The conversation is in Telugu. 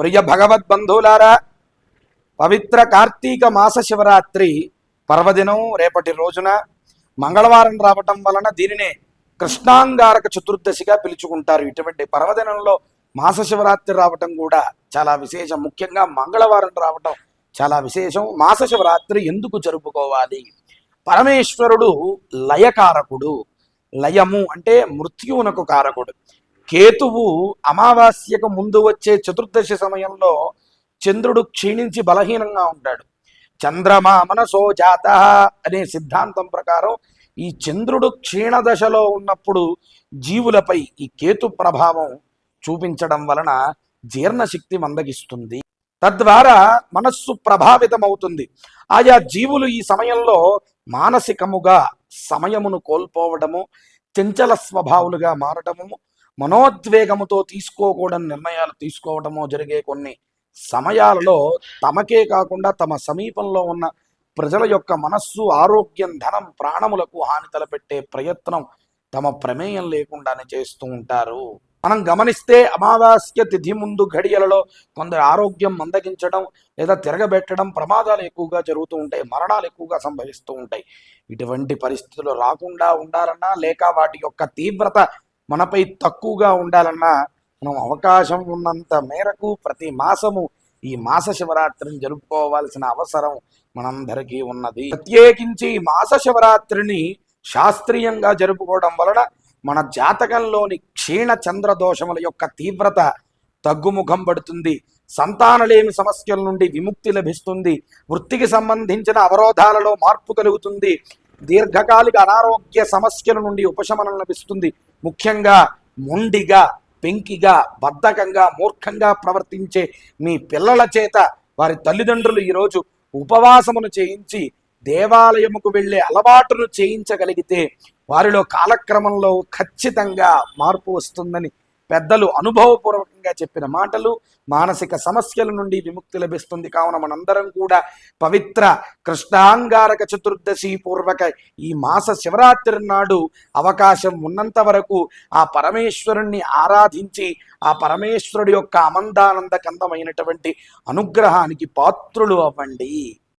ప్రియ భగవద్బంధువులారా పవిత్ర కార్తీక మాస శివరాత్రి పర్వదినం రేపటి రోజున మంగళవారం రావటం వలన దీనినే కృష్ణాంగారక చతుర్దశిగా పిలుచుకుంటారు. ఇటువంటి పర్వదినంలో మాస శివరాత్రి రావటం కూడా చాలా విశేషం. ముఖ్యంగా మంగళవారం రావటం చాలా విశేషం. మాస శివరాత్రి ఎందుకు జరుపుకోవాలి? పరమేశ్వరుడు లయకారకుడు. లయము అంటే మృత్యువునకు కారకుడు. కేతువు అమావాస్యకు ముందు వచ్చే చతుర్దశి సమయంలో చంద్రుడు క్షీణించి బలహీనంగా ఉంటాడు. చంద్రమా మనసో జాత అనే సిద్ధాంతం ప్రకారం ఈ చంద్రుడు క్షీణ దశలో ఉన్నప్పుడు జీవులపై ఈ కేతు ప్రభావం చూపించడం వలన జీర్ణశక్తి మందగిస్తుంది. తద్వారా మనస్సు ప్రభావితమవుతుంది. ఆయా జీవులు ఈ సమయంలో మానసికముగా సమయమును కోల్పోవడము చంచల స్వభావులుగా మారడము మనోద్వేగముతో తీసుకోకూడని నిర్ణయాలు తీసుకోవడము జరిగే కొన్ని సమయాలలో తమకే కాకుండా తమ సమీపంలో ఉన్న ప్రజల యొక్క మనస్సు ఆరోగ్యం ధనం ప్రాణములకు హాని తలపెట్టే ప్రయత్నం తమ ప్రమేయం లేకుండానే చేస్తూ ఉంటారు. మనం గమనిస్తే అమావాస్య తిథి ముందు ఘడియలలో కొందరు ఆరోగ్యం మందగించడం లేదా తిరగబెట్టడం ప్రమాదాలు ఎక్కువగా జరుగుతూ ఉంటాయి మరణాలు ఎక్కువగా సంభవిస్తూ ఉంటాయి. ఇటువంటి పరిస్థితులు రాకుండా ఉండాలన్నా లేక వాటి యొక్క తీవ్రత మనపై తక్కువగా ఉండాలన్నా మనం అవకాశం ఉన్నంత మేరకు ప్రతి మాసము ఈ మాస శివరాత్రిని జరుపుకోవాల్సిన అవసరం మనందరికీ ఉన్నది. ప్రత్యేకించి ఈ మాస శివరాత్రిని శాస్త్రీయంగా జరుపుకోవడం వలన మన జాతకంలోని క్షీణ చంద్ర దోషముల యొక్క తీవ్రత తగ్గుముఖం పడుతుంది. సంతానలేమి సమస్యల నుండి విముక్తి లభిస్తుంది. వృత్తికి సంబంధించిన అవరోధాలలో మార్పు కలుగుతుంది. దీర్ఘకాలిక అనారోగ్య సమస్యల నుండి ఉపశమనం లభిస్తుంది. ముఖ్యంగా మొండిగా పెంకిగా బద్ధకంగా మూర్ఖంగా ప్రవర్తించే మీ పిల్లల చేత వారి తల్లిదండ్రులు ఈరోజు ఉపవాసమును చేయించి దేవాలయముకు వెళ్ళే అలవాటును చేయించగలిగితే వారిలో కాలక్రమంలో ఖచ్చితంగా మార్పు వస్తుందని పెద్దలు అనుభవపూర్వకంగా చెప్పిన మాటలు మానసిక సమస్యల నుండి విముక్తి లభిస్తుంది. కావున మనందరం కూడా పవిత్ర కృష్ణాంగారక చతుర్దశి పూర్వక ఈ మాస శివరాత్రి నాడు అవకాశం ఉన్నంత వరకు ఆ పరమేశ్వరుణ్ణి ఆరాధించి ఆ పరమేశ్వరుడి యొక్క అమందానంద కందమైనటువంటి అనుగ్రహానికి పాత్రులు అవ్వండి.